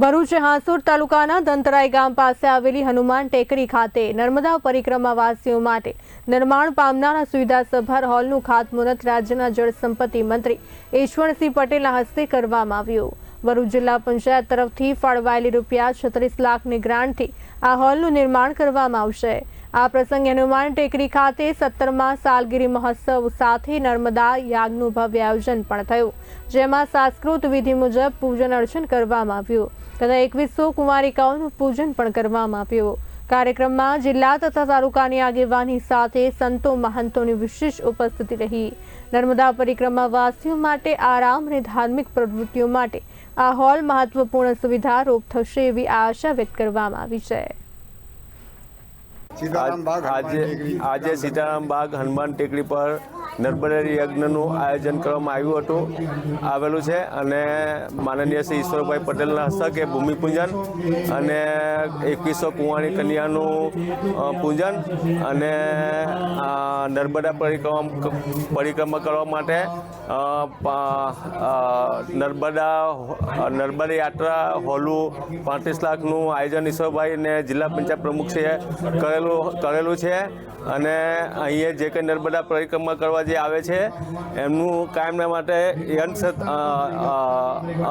ભરૂચ હાંસુર તાલુકાના દંતરાય ગામ પાસે આવેલી હનુમાન ટેકરી ખાતે નર્મદા પરિક્રમા વાસીઓ માટે નિર્માણ પામનારા સુવિધાસભર હોલનું ખાતમુહૂર્ત રાજ્યના જળસંપત્તિ મંત્રી ઈશ્વરસિંહ પટેલના હસ્તે કરવામાં આવ્યું. ભરૂચ જિલ્લા પંચાયત તરફથી ફાળવાયેલી રૂપિયા છત્રીસ લાખની ગ્રાન્ટથી આ હોલનું નિર્માણ કરવામાં આવશે. આ પ્રસંગે હનુમાન ટેકરી ખાતે સત્તરમા સાલગીરી મહોત્સવ સાથે નર્મદા યાગનું ભવ્ય આયોજન પણ થયું, જેમાં સાંસ્કૃત વિધિ મુજબ પૂજન અર્ચન કરવામાં આવ્યું તથા એકવીસો કુમારિકાઓનું પૂજન પણ કરવામાં આવ્યું. કાર્યક્રમમાં જિલ્લા તથા તાલુકાની આગેવાની સાથે સંતો મહંતોની વિશેષ ઉપસ્થિતિ રહી. નર્મદા પરિક્રમા વાસીઓ માટે આરામ અને ધાર્મિક પ્રવૃત્તિઓ માટે આ હોલ મહત્વપૂર્ણ સુવિધા રૂપ થશે એવી આશા વ્યક્ત કરવામાં આવી છે. આજે આજે સીતારામ બાગ હનુમાન ટેકરી પર નર્મદા યજ્ઞનું આયોજન કરવામાં આવ્યું હતું, આવેલું છે અને માનનીય શ્રી ઈશ્વરભાઈ પટેલના હસ્તકે ભૂમિપૂજન અને એકવીસો કુંવાણી કન્યાનું પૂજન અને નર્મદા પરિક્રમા પરિક્રમા કરવા માટે નર્મદા નર્મદા યાત્રા હોલું પાંત્રીસ લાખનું આયોજન ઈશ્વરભાઈ અને જિલ્લા પંચાયત પ્રમુખશ્રીએ કરેલું કરેલું છે અને અહીંયા જે કંઈ નર્મદા પરિક્રમા કરવા જે આવે છે, એમનું કાયમના માટે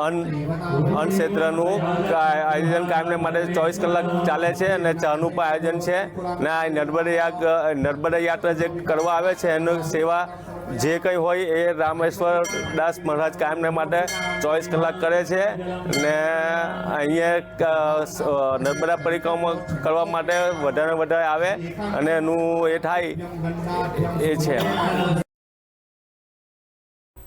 અન્ન અન્ન ક્ષેત્રનું આયોજન કાયમને માટે ચોવીસ કલાક ચાલે છે અને ચાનું પણ આયોજન છે. ને આ નર્મદા યાગ યાત્રા જે કરવા આવે છે, એનું સેવા જે કંઈ હોય એ રામેશ્વર દાસ મહારાજ કાયમને માટે ચોવીસ કલાક કરે છે. ને અહીંયા નર્મદા પરિક્રમા કરવા માટે વધારે વધારે આવે અને એનું એ થાય એ છે.